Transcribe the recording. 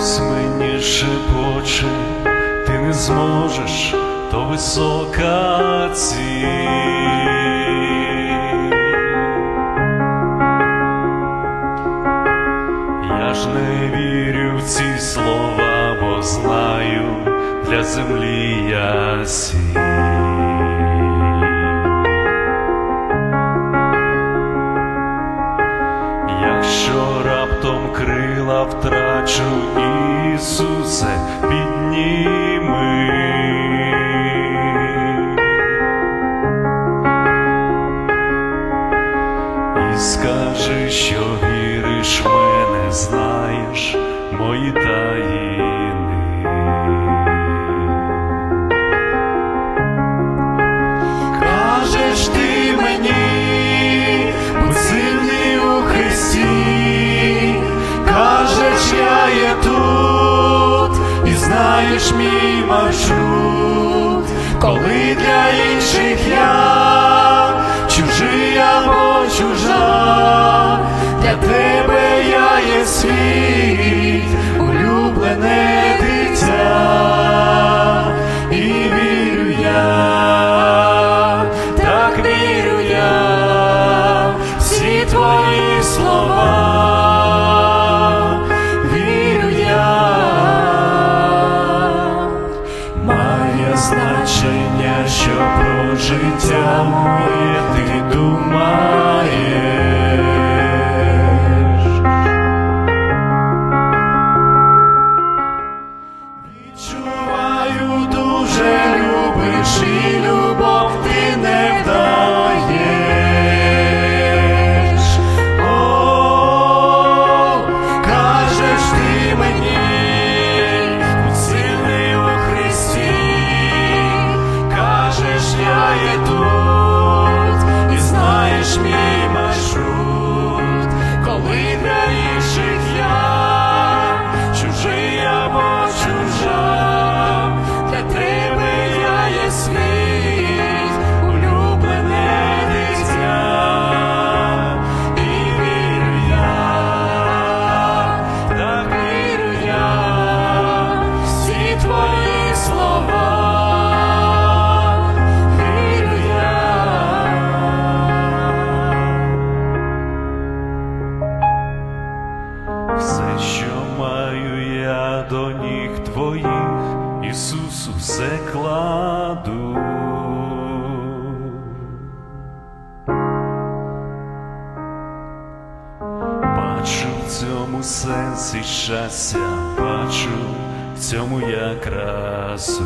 Голос мені шепоче, ти не зможеш, то висока ціль. Я ж не вірю в ці слова, бо знаю для землі я сіль. Якщо раптом крила втрачу. Скажи, що віриш мене, знаєш мої таїни. Кажеш ти мені, будь сильний у Христі, кажеш, я є тут, і знаєш мій маршрут, коли для інших я чужий або чужа, для тебе я є світ, улюблене дитя, і вірю я, так вірю я, всі твої слова, вірю я, має значення, що про життя моє до ніг твоїх, Ісусу, все кладу. Бачу в цьому сенсі щастя, бачу в цьому я красу.